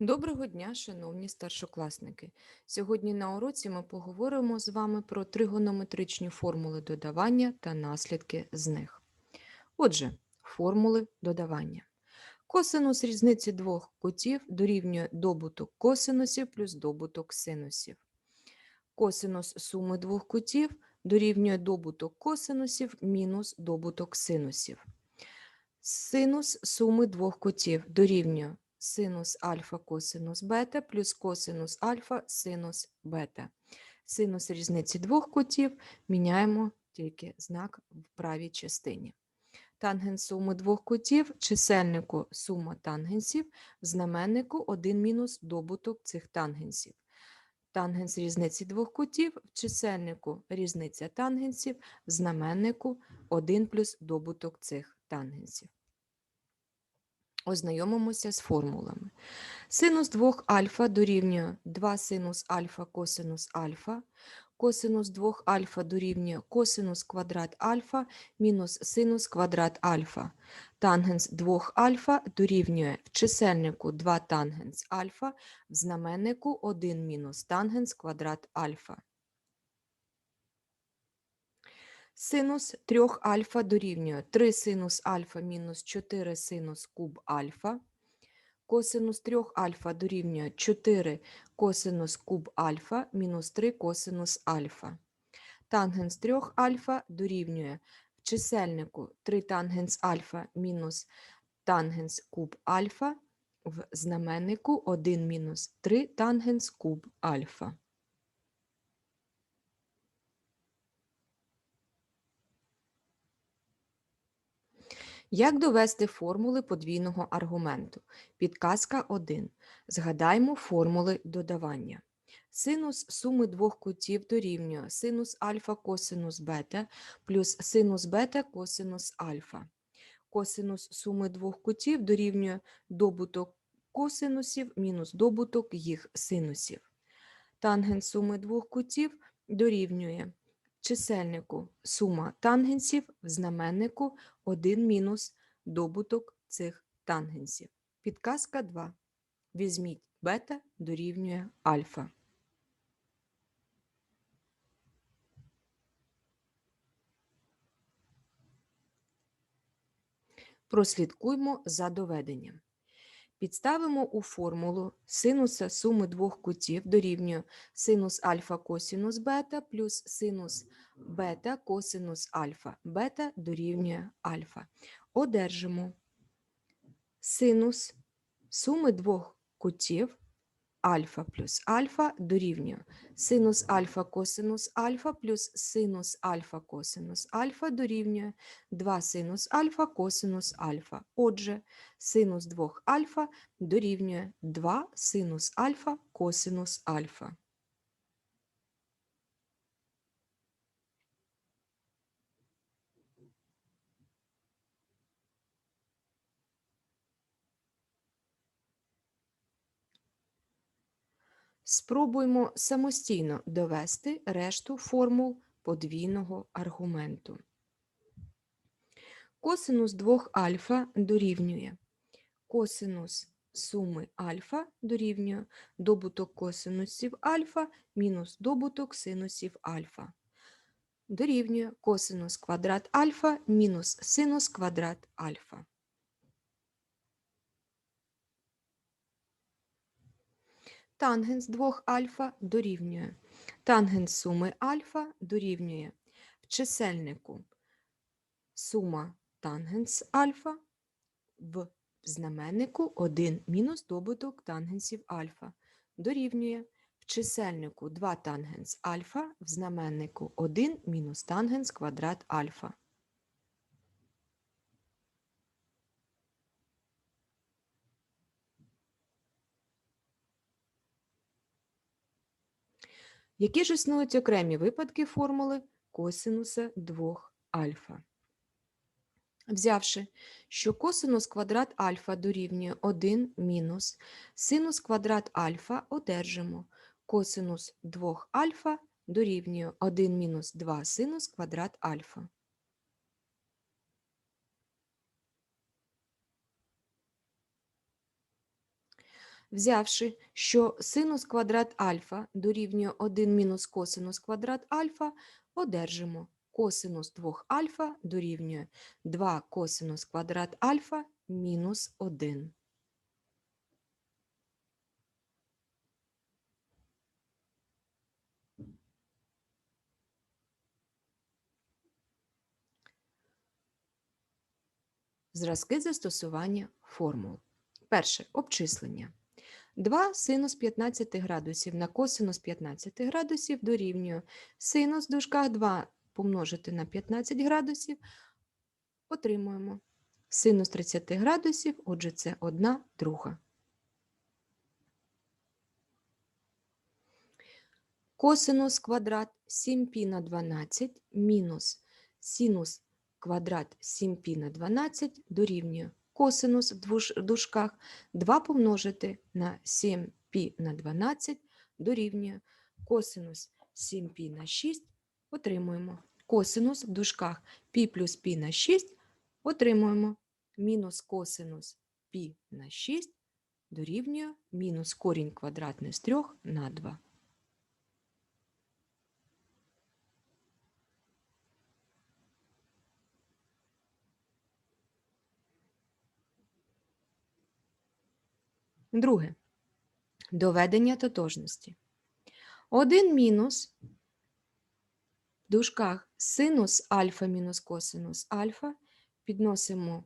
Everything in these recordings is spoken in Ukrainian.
Доброго дня, шановні старшокласники! Сьогодні на уроці ми поговоримо з вами про тригонометричні формули додавання та наслідки з них. Отже, формули додавання. Косинус різниці двох кутів дорівнює добуток косинусів плюс добуток синусів. Косинус суми двох кутів дорівнює добуток косинусів мінус добуток синусів. Синус суми двох кутів дорівнює синус альфа косинус бета плюс косинус альфа синус бета. Синус різниці двох кутів міняємо тільки знак в правій частині. Тангенс суми двох кутів, чисельнику сума тангенсів, знаменнику 1 мінус добуток цих тангенсів. Тангенс різниці двох кутів, в чисельнику різниця тангенсів, в знаменнику 1 плюс добуток цих тангенсів. Ознайомимося з формулами. Синус 2 альфа дорівнює 2 синус альфа косинус альфа, косинус 2 альфа дорівнює косинус квадрат альфа мінус синус квадрат альфа. Тангенс 2 альфа дорівнює в чисельнику 2 тангенс альфа, в знаменнику 1 мінус тангенс квадрат альфа. Синус 3 альфа дорівнює 3 синус альфа мінус 4 синус куб альфа. Косинус 3 альфа дорівнює 4 косинус куб альфа мінус 3 косинус альфа. Тангенс 3 альфа дорівнює в чисельнику 3 тангенс альфа мінус тангенс куб альфа, в знаменнику 1 мінус 3 тангенс куб альфа. Як довести формули подвійного аргументу? Підказка 1. Згадаймо формули додавання. Синус суми двох кутів дорівнює синус альфа косинус бета плюс синус бета косинус альфа. Косинус суми двох кутів дорівнює добуток косинусів мінус добуток їх синусів. Тангенс суми двох кутів дорівнює чисельнику сума тангенсів в знаменнику 1 мінус добуток цих тангенсів. Підказка 2. Візьміть бета дорівнює альфа. Прослідкуймо за доведенням. Підставимо у формулу синуса суми двох кутів дорівнює синус альфа косинус бета плюс синус бета косинус альфа. Бета дорівнює альфа. Одержимо синус суми двох кутів альфа плюс альфа дорівнює синус альфа косинус альфа плюс синус альфа косинус альфа дорівнює 2 синус альфа косинус альфа. Отже, синус 2 альфа дорівнює 2 синус альфа косинус альфа. Спробуємо самостійно довести решту формул подвійного аргументу. Косинус 2 альфа дорівнює косинус суми альфа дорівнює добуток косинусів альфа мінус добуток синусів альфа. Дорівнює косинус квадрат альфа мінус синус квадрат альфа. Тангенс 2 альфа дорівнює. Тангенс суми альфа дорівнює в чисельнику сума тангенс альфа в знаменнику 1 мінус добуток тангенсів альфа. Дорівнює в чисельнику 2 тангенс альфа в знаменнику 1 мінус тангенс квадрат альфа. Які ж існують окремі випадки формули косинуса 2 альфа? Взявши, що косинус квадрат альфа дорівнює 1 мінус синус квадрат альфа, одержимо косинус 2 альфа дорівнює 1 мінус 2 синус квадрат альфа. Взявши, що синус квадрат альфа дорівнює 1 мінус косинус квадрат альфа, одержимо косинус 2 альфа дорівнює 2 косинус квадрат альфа мінус 1. Зразки застосування формул. Перше обчислення. 2 синус 15 градусів на косинус 15 градусів дорівнює синус в дужках 2 помножити на 15 градусів. Отримуємо синус 30 градусів, отже, це 1 друга. Косинус квадрат 7π на 12 мінус синус квадрат 7π на 12 дорівнює косинус в двуш- дужках 2 помножити на 7π на 12 дорівнює косинус 7π на 6 отримуємо косинус в дужках π плюс π на 6 отримуємо мінус косинус π на 6 дорівнює мінус корінь квадратний з 3 на 2. Друге. Доведення тотожності. 1 мінус в дужках синус альфа мінус косинус альфа підносимо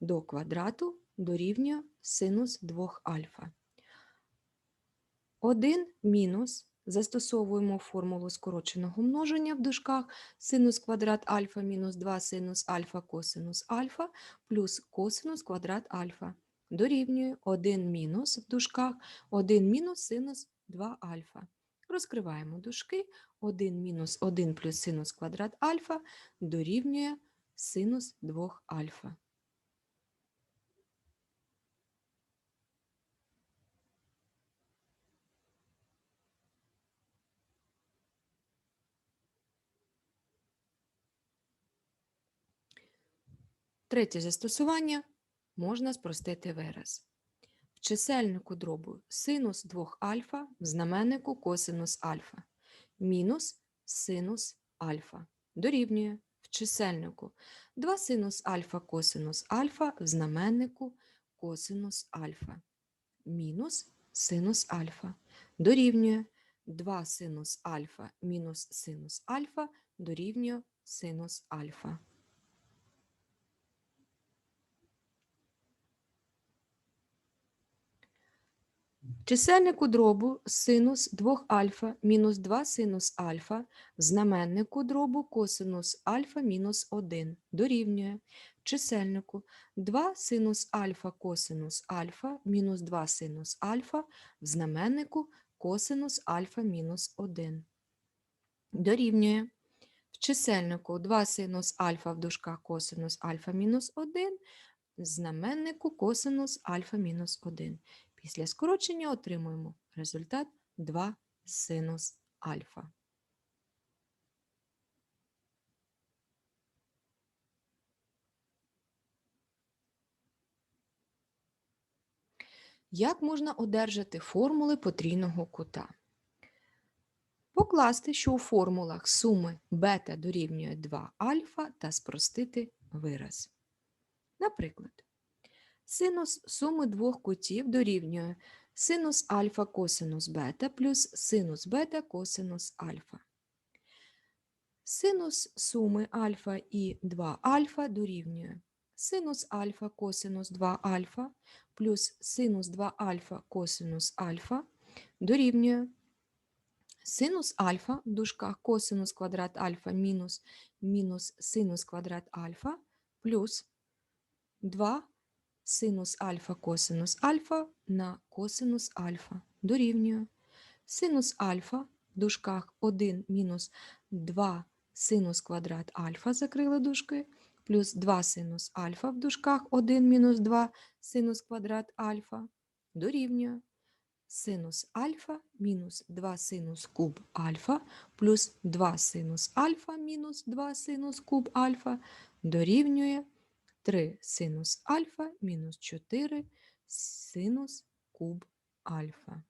до квадрату дорівнює синус 2 альфа. 1 мінус застосовуємо формулу скороченого множення в дужках синус квадрат альфа мінус 2 синус альфа косинус альфа плюс косинус квадрат альфа дорівнює 1 мінус в дужках 1 мінус синус 2 альфа. Розкриваємо дужки 1 мінус 1 плюс синус квадрат альфа дорівнює синус 2 альфа. Третє застосування можна спростити вираз. В чисельнику дробу синус 2 альфа, в знаменнику косинус альфа, мінус синус альфа. Дорівнює в чисельнику 2 синус альфа косинус альфа, в знаменнику косинус альфа, мінус синус альфа. Дорівнює 2 синус альфа мінус синус альфа дорівнює синус альфа. Чисельнику дробу синус 2 альфа мінус 2 синус альфа, в знаменнику дробу косинус альфа мінус 1 дорівнює чисельнику 2 синус альфа косинус альфа мінус 2 синус альфа, в знаменнику косинус альфа мінус 1 дорівнює в чисельнику 2 синус альфа в дужках косинус альфа мінус 1, в знаменнику косинус альфа мінус 1. Після скорочення отримуємо результат 2 синус альфа. Як можна одержати формули потрійного кута? Покласти, що у формулах суми бета дорівнює 2 альфа та спростити вираз. Наприклад, Синус суми двох кутів дорівнює синус альфа косинус бета плюс синус бета косинус альфа. Синус суми альфа і 2 альфа дорівнює синус альфа косинус 2 альфа плюс синус 2 альфа косинус альфа дорівнює синус альфа в дужках косинус квадрат альфа мінус мінус синус квадрат альфа плюс 2 синус альфа косинус альфа на косинус альфа дорівнює. Синус альфа в дужках 1 мінус 2 синус квадрат альфа закрили дужки, плюс 2 синус альфа в дужках 1 мінус 2 синус квадрат альфа дорівнює. Синус альфа мінус 2 синус куб альфа плюс 2 синус альфа мінус 2 синус куб альфа дорівнює 3 синус альфа мінус 4 синус куб альфа.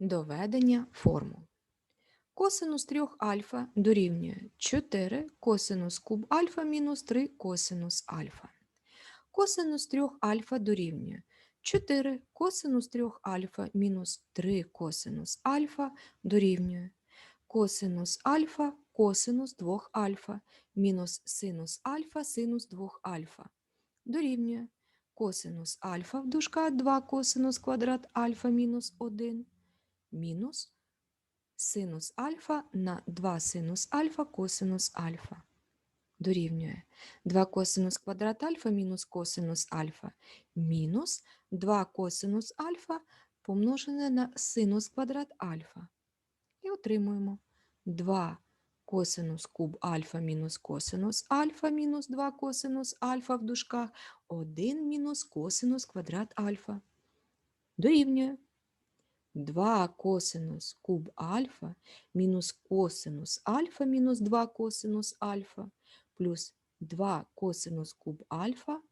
Доведення формул. Косинус 3 альфа дорівнює 4 косинус куб альфа мінус 3 косинус альфа. Косинус 3 альфа дорівнює 4 косинус 3 альфа мінус 3 косинус альфа дорівнює косинус альфа косинус 2 альфа мінус синус альфа синус 2 альфа дорівнює косинус альфа в дужках 2 косинус квадрат альфа мінус 1 мінус синус альфа на 2 синус альфа косинус альфа. Дорівнює 2 косинус квадрат альфа мінус косинус альфа мінус 2 косинус альфа помножене на синус квадрат альфа. І отримуємо 2 косинус куб альфа мінус косинус альфа мінус 2 косинус альфа в дужках 1 мінус косинус квадрат альфа. Дорівнює 2 косинус куб альфа мінус косинус альфа мінус 2 косинус альфа плюс 2 косинус куб альфа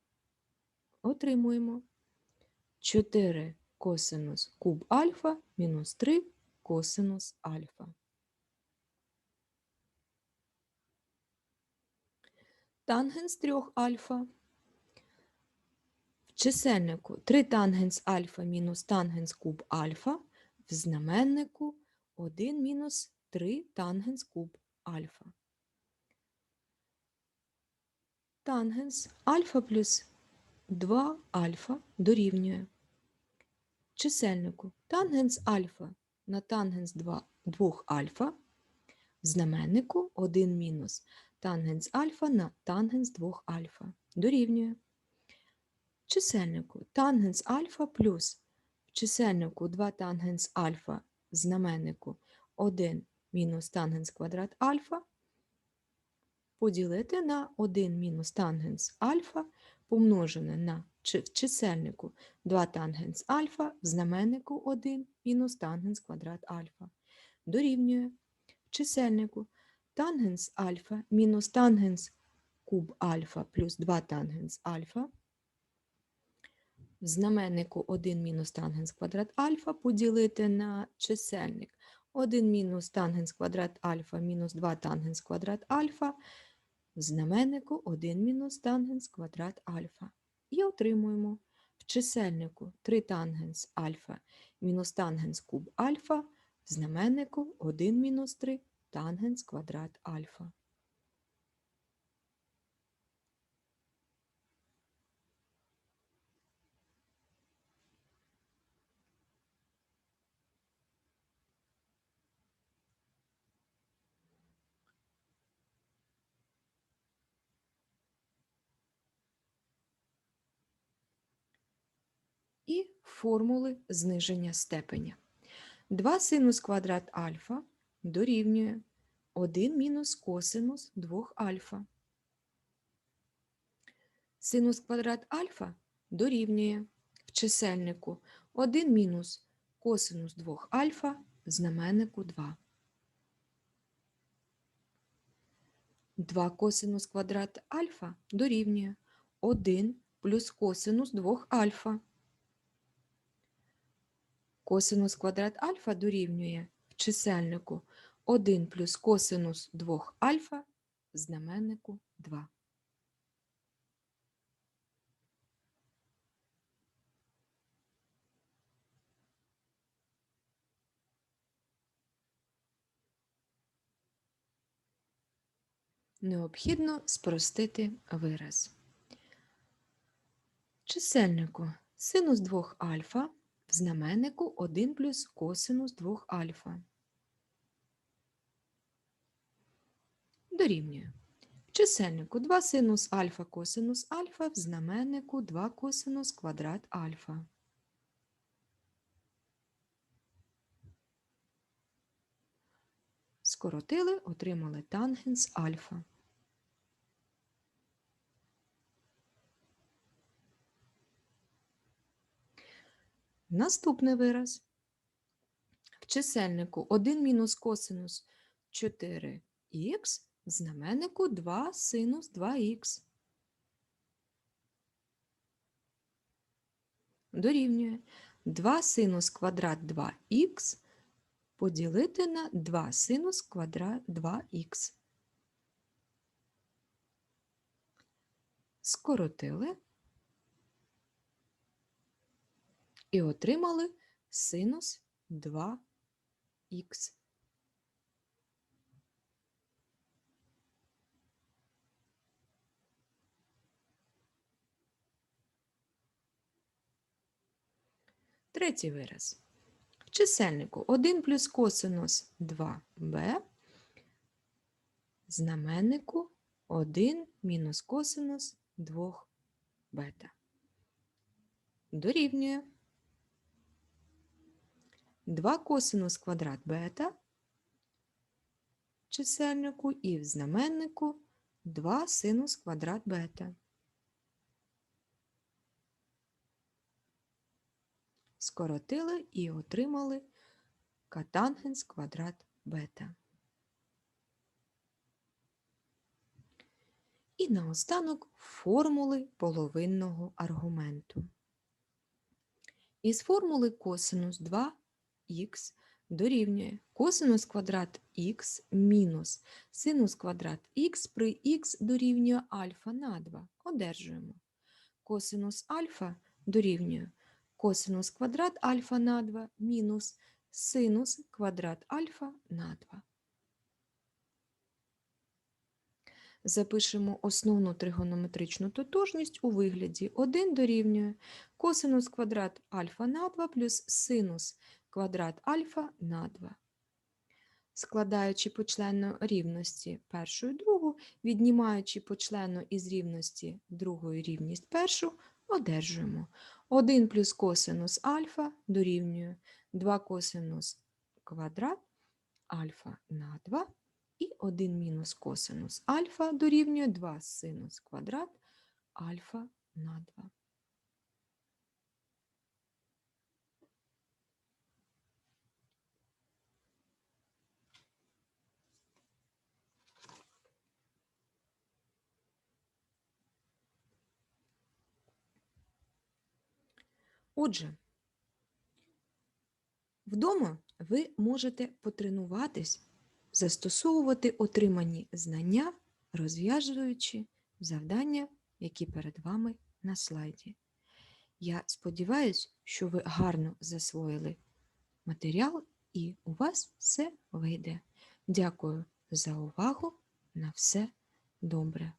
отримуємо 4 косинус куб альфа мінус 3 косинус альфа. Тангенс 3 альфа в чисельнику 3 тангенс альфа мінус тангенс куб альфа, в знаменнику 1 мінус 3 тангенс куб альфа. Тангенс альфа плюс 2 альфа дорівнює чисельнику тангенс альфа на тангенс 2, 2 альфа, в знаменнику 1 мінус тангенс альфа на тангенс 2 альфа дорівнює чисельнику тангенс альфа плюс чисельнику 2 тангенс альфа знаменнику. 1 мінус тангенс квадрат альфа поділити на 1 мінус тангенс альфа помножене на в чисельнику 2 тангенс альфа в знаменнику 1 мінус тангенс квадрат альфа. Дорівнює в чисельнику тангенс альфа мінус тангенс куб альфа плюс 2 тангенс альфа знаменнику 1 мінус тангенс квадрат альфа поділити на чисельник 1 мінус тангенс квадрат альфа мінус 2 тангенс квадрат альфа в знаменнику 1 мінус тангенс квадрат альфа. І отримуємо в чисельнику 3 тангенс альфа мінус тангенс куб альфа, в знаменнику 1 мінус 3 тангенс квадрат альфа. і формули зниження степеня. 2 синус квадрат альфа дорівнює 1 мінус косинус 2 альфа. Синус квадрат альфа дорівнює в чисельнику 1 мінус косинус 2 альфа знаменнику 2. 2 косинус квадрат альфа дорівнює 1 плюс косинус 2 альфа. Косинус квадрат альфа дорівнює чисельнику 1 плюс косинус 2 альфа знаменнику 2. Необхідно спростити вираз. Чисельнику синус 2 альфа в знаменнику 1 плюс косинус 2 альфа. Дорівнює. В чисельнику 2 синус альфа косинус альфа в знаменнику 2 косинус квадрат альфа. Скоротили, отримали тангенс альфа. Наступний вираз. В чисельнику 1 мінус косинус 4х, в знаменнику 2 синус 2х. Дорівнює 2 синус квадрат 2х поділити на 2 синус квадрат 2х. Скоротили і отримали синус 2х. Третій вираз. В чисельнику 1 плюс косинус 2b, знаменнику 1 мінус косинус 2 бета. Дорівнює 2 косинус квадрат бета чисельнику і в знаменнику 2 синус квадрат бета. Скоротили і отримали катангенс квадрат бета. І наостанок формули половинного аргументу. Із формули косинус 2х дорівнює косинус квадрат х мінус синус квадрат х при х дорівнює альфа на 2. Одержуємо. Косинус альфа дорівнює косинус квадрат альфа на 2 мінус синус квадрат альфа на 2. Запишемо основну тригонометричну тотожність у вигляді 1 дорівнює косинус квадрат альфа на 2 плюс синус квадрат альфа на 2. Складаючи почленно рівності першу і другу, віднімаючи почленно із рівності другої рівність першу, одержуємо 1 плюс косинус альфа дорівнює 2 косинус квадрат альфа на 2 і 1 мінус косинус альфа дорівнює 2 синус квадрат альфа на 2. Отже, вдома ви можете потренуватись, застосовувати отримані знання, розв'язуючи завдання, які перед вами на слайді. Я сподіваюся, що ви гарно засвоїли матеріал і у вас все вийде. Дякую за увагу. На все добре.